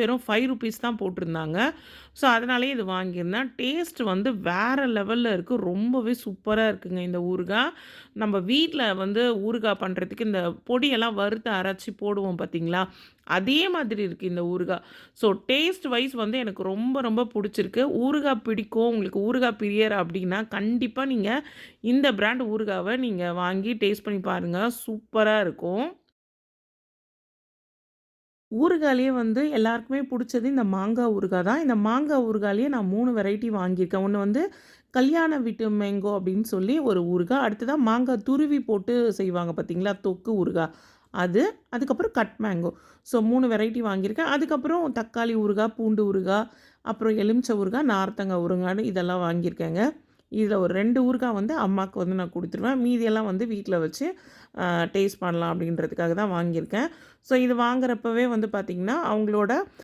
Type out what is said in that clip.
வெறும் five rupees தான் போட்டிருந்தாங்க. ஸோ அதனாலேயே இது வாங்கியிருந்தேன். டேஸ்ட் வந்து வேறு லெவலில் இருக்குது ரொம்பவே சூப்பராக இருக்குங்க இந்த ஊறுகாய் நம்ம வீட்டில் வந்து ஊறுகாய் பண்ணுறதுக்கு இந்த பொடியெல்லாம் வறுத்து அரைச்சி போடுவோம் பார்த்தீங்களா அதே மாதிரி இருக்குது இந்த ஊறுகாய் ஸோ டேஸ்ட் வைஸ் வந்து எனக்கு ரொம்ப ரொம்ப பிடிச்சிருக்கு. ஊறுகாய் பிடிக்கும். உங்களுக்கு ஊறுகாய் பிரியர் அப்படின்னா கண்டிப்பாக நீங்கள் இந்த பிராண்ட் ஊறுகாவை நீங்கள் வாங்கி டேஸ்ட் பண்ணி பாருங்கள் சூப்பராக இருக்கும். ஊறுகாலையே வந்து எல்லாருக்குமே பிடிச்சது இந்த மாங்காய் ஊறுகாய் தான். இந்த மாங்காய் ஊறுகாலையே நான் மூணு வெரைட்டி வாங்கியிருக்கேன். ஒன்று வந்து கல்யாண வீட்டு மேங்கோ அப்படின்னு சொல்லி ஒரு ஊறுகாய். அடுத்ததாக மாங்காய் துருவி போட்டு செய்வாங்க பார்த்தீங்களா? தொக்கு ஊறுகாய். அது. அதுக்கப்புறம் கட் மேங்கோ. ஸோ மூணு வெரைட்டி வாங்கியிருக்கேன். அதுக்கப்புறம் தக்காளி ஊறுகாய், பூண்டு ஊறுகாய், அப்புறம் எலுமிச்சை ஊறுகாய், நார்த்தங்காய் ஊறுகான்னு இதெல்லாம் வாங்கியிருக்கேங்க. இதில் ஒரு ரெண்டு ஊறுகாய் வந்து அம்மாவுக்கு வந்து நான் கொடுத்துருவேன் மீதியெல்லாம் வந்து வீட்டில் வச்சு டேஸ்ட் பண்ணலாம் அப்படின்றதுக்காக தான் வாங்கியிருக்கேன். ஸோ இது வாங்குறப்பவே வந்து பார்த்திங்கன்னா அவங்களோட